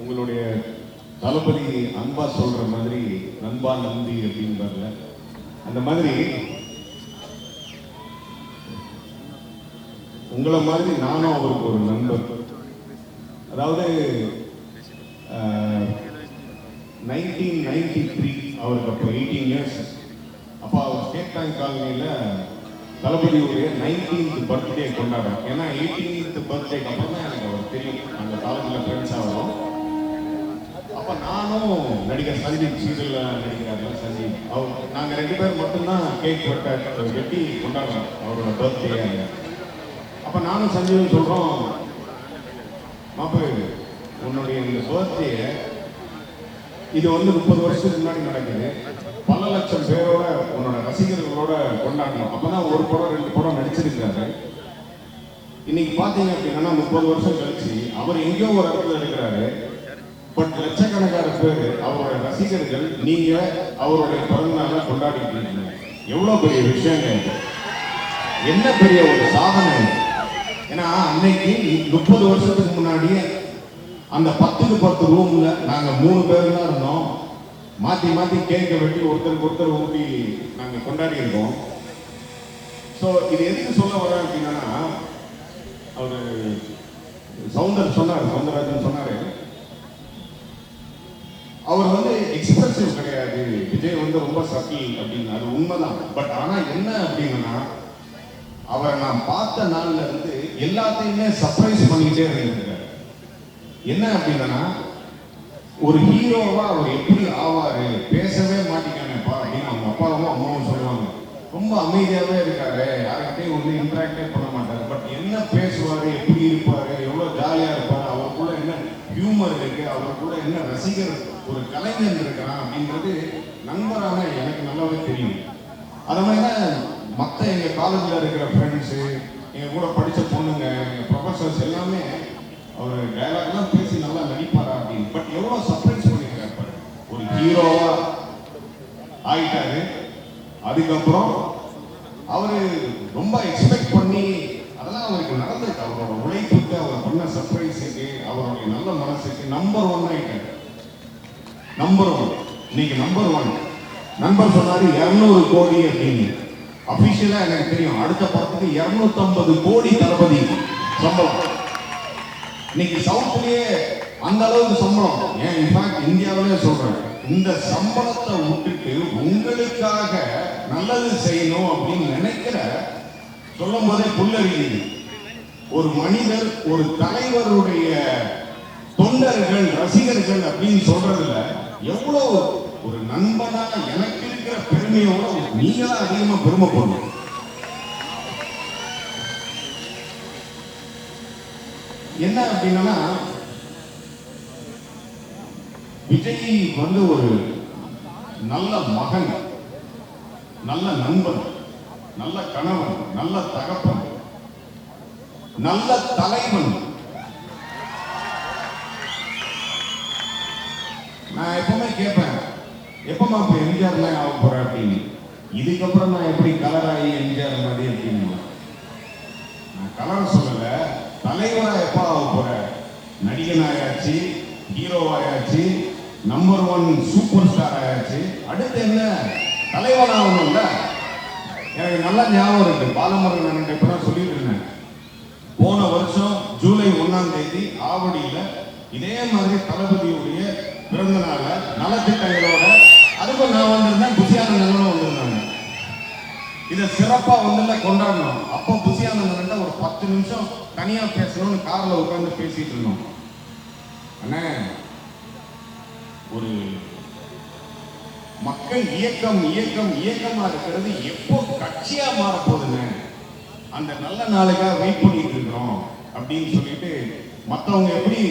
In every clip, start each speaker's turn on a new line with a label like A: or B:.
A: உங்களுடைய தளபதி அன்பா சொல்ற மாதிரி நண்பா நம்பி அப்படின்பார்ல அந்த மாதிரி உங்களை மாதிரி நானும் அவருக்கு ஒரு நண்பர். அதாவது நைன்டீன் நைன்டி த்ரீ அவருக்கு அப்போ எயிட்டீன் இயர்ஸ் அப்போ அவர் ஸ்டேட் பேங்க் காலனியில் தளபதியுடைய நைன்டீன்த் பர்த்டே கொண்டாடுறோம் ஏன்னா எயிட்டீன்த் பர்த்டேக்கு அப்புறம் தான் எனக்கு அவர் தெரியும். அந்த காலத்தில் ஃப்ரெண்ட்ஸ் ஆகிறோம் அப்போ நானும் நடிகர் சஞ்சீவ் சீரியலில் நடிக்கிறாரு சஞ்சீவ் அவர் நாங்கள் ரெண்டு பேர் மட்டும்தான் கேக் வெட்ட வெட்டி கொண்டாடுறோம். அவரோட பர்த்டே அப்போ நானும் சஞ்சீவ் சொல்கிறோம் மாப்பிள்ளை உன்னுடைய இந்த பர்த்டே இது வந்து முப்பது வருஷத்துக்கு முன்னாடி நடக்குது. பல லட்சம் பேரோட உன்னோட ரசிகர்களோட கொண்டாடணும். அப்போ தான் ஒரு படம் ரெண்டு படம் நடிச்சிருக்காரு இன்னைக்கு பார்த்தீங்க அப்படின்னா முப்பது வருஷம் கழிச்சு அவர் எங்கேயோ ஒரு இடத்துல இருக்கிறாரு. பட் லட்சக்கணக்கான பேர் அவரோட ரசிகர்கள் நீங்க அவருடைய பிறந்தநாளை கொண்டாடிட்டு இருக்கீங்க. எவ்வளவு பெரிய விஷயங்க என்ன பெரிய ஒரு சாதனை ஏன்னா அன்னைக்கு முப்பது வருஷத்துக்கு முன்னாடியே அந்த பத்துக்கு பத்து ரூம்ல நாங்க மூணு பேர் தான் இருந்தோம். மாத்தி மாத்தி கேட்க வெட்டி ஒருத்தருக்கு ஒருத்தர் ஊட்டி நாங்க கொண்டாடி இருக்கோம் ஸோ இது எதுக்கு சொல்ல வரேன் அப்படின்னா அவர் சவுந்தர் சொன்னார் சவுந்தரராஜன் சொன்னாரு. அவர் வந்து எக்ஸ்பிரசிவ் கிடையாது. விஜய் வந்து ரொம்ப சட்டில் அப்படின்னு அது உண்மைதான். பட் ஆனா என்ன அப்படின்னா அவரை நான் பார்த்த நாள்ல இருந்து எல்லாத்தையுமே சர்ப்ரைஸ் பண்ணிக்கிட்டே இருந்திருக்காரு. என்ன அப்படின்னா ஒரு ஹீரோவா அவர் எப்படி ஆவாரு பேசவே மாட்டேங்கானப்பா அப்படின்னு அவங்க அப்பாவும் அம்மாவும் சொல்லுவாங்க. ரொம்ப அமைதியாவே இருக்காரு. யார்கிட்டயும் வந்து இன்ட்ராக்டே பண்ண மாட்டாரு. பட் என்ன பேசுவாரு எப்படி இருப்பாரு எவ்வளவு ஜாலியா இருப்பாரு அவருக்குள்ள என்ன ஹியூமர் இருக்கு அவருக்குள்ள என்ன ரசிகர் ஒரு கலைஞன் இருக்கிறான் அப்படின்றது நண்பரான எனக்கு நல்லாவே தெரியும். அது மாதிரி தான் மற்ற எங்கள் காலேஜில் இருக்கிற ஃப்ரெண்ட்ஸு எங்கள் கூட படித்த பொண்ணுங்க எங்கள் ப்ரொஃபஸர்ஸ் எல்லாமே அவர் டைலாக்லாம் பேசி நல்லா நடிப்பாரா அப்படின்னு. பட் எவ்வளோ சர்ப்ரைஸ் பண்ணியிருக்காரு பாரு. ஒரு ஹீரோவா ஆகிட்டாரு அதுக்கப்புறம் அவர் ரொம்ப எக்ஸ்பெக்ட் பண்ணி அதெல்லாம் அவருக்கு நடந்திருக்கு. அவரோட உழைப்புக்கு அவர் பண்ண சர்ப்ரைஸுக்கு அவருடைய நல்ல மனசுக்கு நம்பர் ஒன் ஆகிட்டாரு நம்பர் ஒன். இன்னைக்கு நம்பர் ஒன். நண்பர் சொன்னாரு இரநூறு கோடி அப்படின்னு அபிஷியலா எனக்கு தெரியும். அடுத்த படத்துக்கு இரநூத்தம்பது கோடி தளபதி சம்பளம். இன்னைக்கு சவுத்லயே அந்த அளவுக்கு சம்பளம். ஏன் இன்ஃபேக்ட் இந்தியாவிலே சொல்றேன். இந்த சம்பளத்தை விட்டுட்டு உங்களுக்காக நல்லது செய்யணும் அப்படின்னு நினைக்கிற சொல்லும் போதே புல்லறியுது ஒரு மனிதர் ஒரு தலைவருடைய தொண்டர்கள் ரசிகர்கள் அப்படின்னு சொல்றதுல எவ்வளவு ஒரு நண்பனா எனக்கு இருக்கிற பெருமையோட நீங்க அதிகமா அதிகமா பெருமைப்படணும். என்ன அப்படின்னா விஜய் வந்து ஒரு நல்ல மகன் நல்ல நண்பன் நல்ல கணவன் நல்ல தகப்பன் நல்ல தலைவன். நான் எப்பவுமே கேட்பேன். எப்பமா இப்போ எம்ஜிஆர்லாம் ஆக போறா அப்படின்னு. இதுக்கப்புறம் நான் எப்படி கலர் ஆகி எம்ஜிஆர் மாதிரி அப்படின்னு நான் கலர் சொல்லல. தலைவரா எப்போ ஆக போற? நடிகன் ஆயாச்சு ஹீரோ ஆயாச்சு நம்பர் ஒன் சூப்பர் ஸ்டார் ஆயாச்சு. அடுத்து என்ன? தலைவன் ஆகணும்ல? எனக்கு நல்லா ஞாபகம் இருக்கு. பாலமுருகன் நான் இப்பதான் சொல்லிட்டு இருந்தேன். போன வருஷம் ஜூலை ஒன்னாம் தேதி ஆவடியில் இதே மாதிரி தளபதியுடைய பிறந்த நலத்திட்டங்களோட அதுக்கும் நான் வந்திருந்தேன் புசியானந்தனும் வந்திருந்தாங்க. இதை சிறப்பாக வந்து கொண்டாடணும். அப்போ புசியானந்தன் ஒரு பத்து நிமிஷம் தனியாக பேசணும்னு காரில் உட்காந்து பேசிட்டு இருந்தோம். அண்ணே ஒரு மக்கள் இயக்கம் இயக்கம் இயக்கமா இருக்கிறது எப்போ கட்சியா மாற போகுதுங்க அந்த நல்ல நாளுக்காக வெயிட் பண்ணிட்டு இருக்கிறோம் அப்படின்னு சொல்லிட்டு மற்றவங்க எப்படி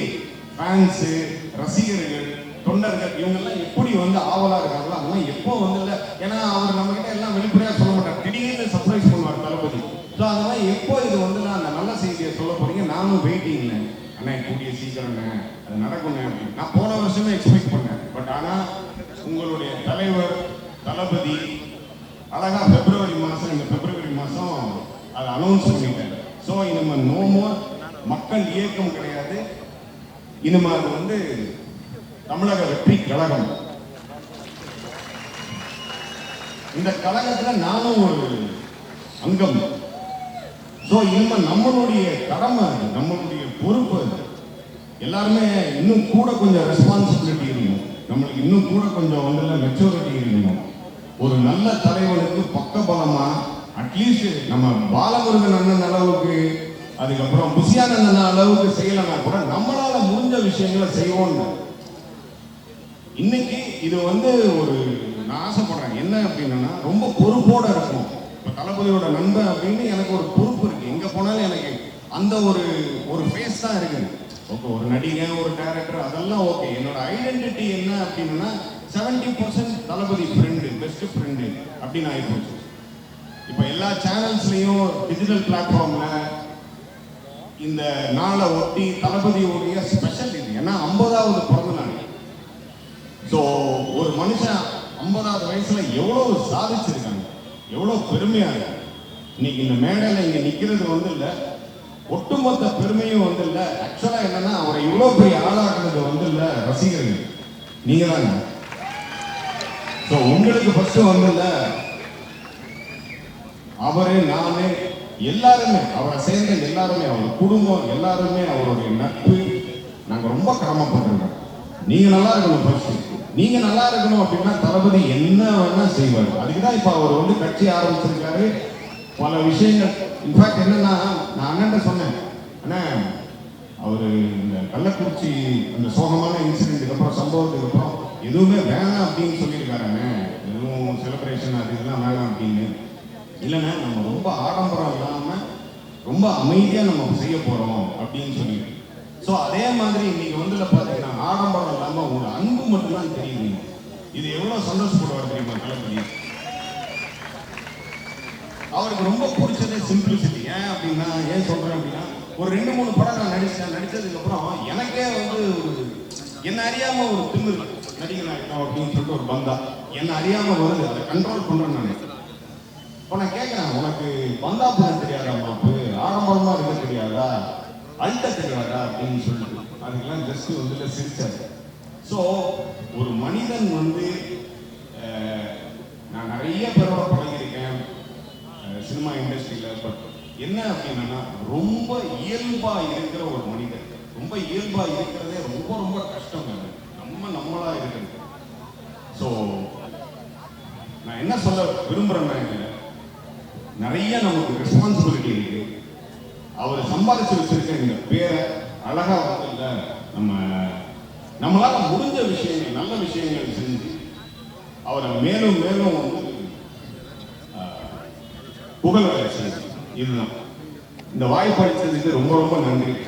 A: ஃபேன்ஸு ரசிகர்கள் தொண்டர்கள் இவங்கெல்லாம் எப்படி வந்து ஆவலா இருக்காங்களோ அதெல்லாம் எப்போ வந்து இல்லை ஏன்னா அவர் நம்ம கிட்ட எல்லாம் வெளிப்படையா சொல்ல மாட்டார். திடீர்னு சர்ப்ரைஸ் பண்ணுவார் தளபதி. ஸோ அதெல்லாம் எப்போ இது வந்து நான் அந்த நல்ல செய்தியை சொல்ல போறீங்க. நானும் வெயிட்டிங்ல அண்ணா கூடிய சீக்கிரம்ண்ணே அது நடக்கும்ண்ணே அப்படின்னு. நான் போன வருஷமே எக்ஸ்பெக்ட் பண்ணேன். பட் ஆனா உங்களுடைய தலைவர் தளபதி அழகா பிப்ரவரி மாசம் இந்த பிப்ரவரி மாசம் அதை அனௌன்ஸ் பண்ணிட்டாரு. ஸோ இனிமே நோ மோர் மக்கள் இயக்கம் கிடையாது. இனிமே அது வந்து தமிழக வெற்றி கழகம். இந்த கழகத்துல நானும் ஒரு அங்கம். ஸோ இனிமே நம்மளுடைய கடமை நம்மளுடைய பொறுப்பு எல்லாருமே இன்னும் கூட கொஞ்சம் ரெஸ்பான்சிபிலிட்டி இருக்கணும். நம்மளுக்கு இன்னும் கூட கொஞ்சம் வந்து மெச்சூரிட்டி இருக்கணும். ஒரு நல்ல தலைவனுக்கு பக்க பலமா அட்லீஸ்ட் நம்ம பாலமுருகன் அண்ணன் அளவுக்கு அதுக்கப்புறம் புசியானந்தன் அளவுக்கு செய்யலைன்னா கூட நம்மளால முடிஞ்ச விஷயங்களை செய்வோம்னு. இன்னைக்கு இது வந்து ஒரு நான் ஆசைப்படுறேன். என்ன அப்படின்னா ரொம்ப பொறுப்போட இருக்கும் இப்போ தளபதியோட நண்பன் அப்படின்னு எனக்கு ஒரு பொறுப்பு இருக்கு. எங்க போனாலும் எனக்கு அந்த ஒரு ஒரு ஃபேஸ் தான் இருக்குது ஓகே ஒரு நடிகை ஒரு டேரக்டர் அதெல்லாம் ஓகே என்னோட ஐடென்டிட்டி என்ன அப்படின்னா seventy percent Thalapathy friend best friend அப்படின்னு ஆயிப்போச்சு. இப்போ எல்லா சேனல்ஸ்லையும் டிஜிட்டல் பிளாட்ஃபார்ம்ல இந்த நாளை ஒட்டி தளபதியோடைய ஸ்பெஷல் இது. ஏன்னா ஐம்பதாவது பிறந்த நாள். ஸோ ஒரு மனுஷன் ஐம்பதாவது வயசுல எவ்வளோ சாதிச்சிருக்காங்க? எவ்வளோ பெருமையா இருக்கு. இன்னைக்கு இந்த மேடையில் இங்கே நிற்கிறது வந்து இல்லை. ஒட்டுமொத்த பெருமையும் வந்து இல்லை. ஆக்சுவலாக என்னன்னா அவரை இவ்வளோ பெரிய ஆளாக்குறது வந்து இல்லை ரசிகர்கள். நீங்க தாங்க ஸோ உங்களுக்கு ஃபர்ஸ்ட் வந்து இல்லை. அவரு நானு. எல்லாருமே அவரை சேர்ந்த எல்லாருமே அவர் குடும்பம் எல்லாருமே அவருடைய நட்பு. நாங்கள் ரொம்ப கடமைப்பட்டிருக்கோம். நீங்க நல்லா இருக்கணும் ஃபர்ஸ்ட் நீங்க நல்லா இருக்கணும் அப்படின்னா தளபதி என்ன வேணா செய்வார். அதுக்கு தான் இப்ப அவர் வந்து கட்சி ஆரம்பிச்சிருக்காரு. பல விஷயங்கள். இன்ஃபேக்ட் என்னன்னா நான் அண்ணன் சொன்னேன். அண்ணா அவர் இந்த கள்ளக்குறிச்சி அந்த சோகமான இன்சிடென்ட்டுக்கு அப்புறம் சம்பவத்துக்கு அப்புறம் எதுவுமே வேணாம் அப்படின்னு சொல்லியிருக்காருண்ணே எதுவும் செலிப்ரேஷன் அது இதெல்லாம் வேணாம் அப்படின்னு. இல்லைண்ணே நம்ம ரொம்ப ஆடம்பரம் இல்லாமல் ரொம்ப அமைதியாக நம்ம செய்ய போகிறோம் அப்படின்னு சொல்லியிருக்கோம் ஸோ அதே மாதிரி இன்னைக்கு வந்துல பார்த்தீங்கன்னா ஆடம்பரம் இல்லாம உங்க அன்பு மட்டும்தான் தெரியுது இது எவ்வளவு சந்தோஷப்படுவார் தெரியுமா தளபதி? அவருக்கு ரொம்ப பிடிச்சதே சிம்பிளிசிட்டி ஏன் அப்படின்னா ஏன் சொல்றேன் அப்படின்னா ஒரு ரெண்டு மூணு படம் நான் நடிச்சேன். நடித்ததுக்கப்புறம் எனக்கே வந்து ஒரு என்ன அறியாம ஒரு திமிரு நடிகன் ஆகிட்டோம் அப்படின்னு சொல்லிட்டு ஒரு பந்தா. என்ன அறியாம வருது அதை கண்ட்ரோல் பண்ணுறேன் நான் இப்போ நான் கேட்குறேன் உனக்கு பந்தா பண்ண தெரியாதா மாப்பு? ஆடம்பரமா இருக்க தெரியாதா? அழுத்த தெரியாதா அப்படின்னு சொல்லிட்டு. அதுக்கெல்லாம் ஜஸ்ட் வந்து சிரிச்சாரு. ஸோ ஒரு மனிதன் வந்து நான் நிறைய பேரோட பழகியிருக்கேன் சினிமா இண்டஸ்ட்ரியில் பட் என்ன அப்படின்னா ரொம்ப இயல்பாக இருக்கிற ஒரு மனிதன். ரொம்ப இயல்பாக இருக்கிறதே ரொம்ப ரொம்ப கஷ்டம் நம்ம நம்மளா இருக்கிறது. ஸோ நான் என்ன சொல்ல விரும்புறேன்னா நிறைய நமக்கு ரெஸ்பான்சிபிலிட்டி இருக்குது அவர் சம்பாதிச்சு வச்சிருக்க இந்த பேரை அழகா வந்து நம்ம நம்மளால முடிஞ்ச விஷயங்கள் நல்ல விஷயங்கள் செஞ்சு அவரை மேலும் மேலும் வந்து ஆஹ், புகழ இதுதான். இந்த வாய்ப்பு அளித்ததுக்கு ரொம்ப ரொம்ப நன்றி.